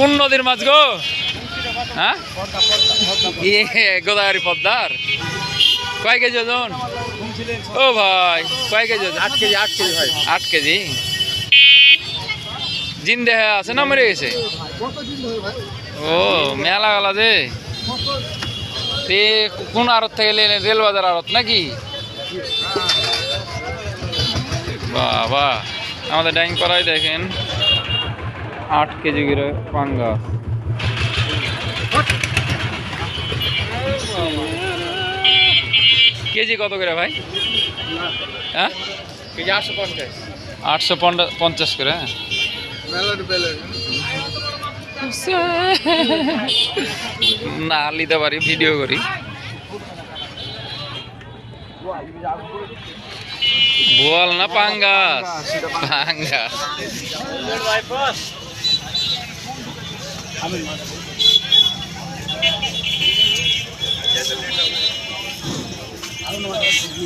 কোন নদীর মাছ গো? হ্যাঁ? পদ্মার। কয় কেজি ওজন? ও ভাই, কয় কেজি ওজন? আট কেজি আট কেজি ভাই, আট কেজি। জিন্দে আছে না মরে গেছে? ও, মেলা গেলা যে। তে কোন আড়ত থেকে নিলেন রেলবাজার আড়ত নাকি? বাবা, আমাদের ডাইং করাই দেখেন। আট কেজি করে পাঙ্গা। কেজি কত করে ভাই? হ্যাঁ? কেজি আটশো পঞ্চাশ। আটশো পঞ্চাশ করে হ্যাঁ? না নিতে পারি ভিডিও করি। বোয়াল না পাঙ্গাস। পাঙ্গাস।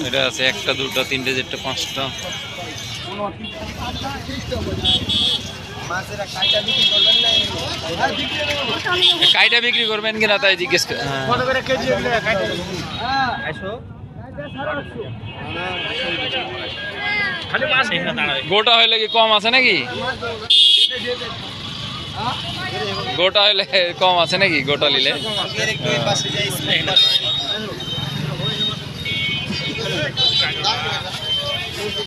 এটা আছে একটা দুটো তিনটে চারটে পাঁচটা। মাছেরা কাইটা বিক্রি করবেন না কাইটা বিক্রি করবেন। কিনা তাই জিজ্ঞেস হ্যাঁ। গোটা হইলে কি কম আছে নাকি? গোটা হইলে কম আছে নাকি গোটা নিলে?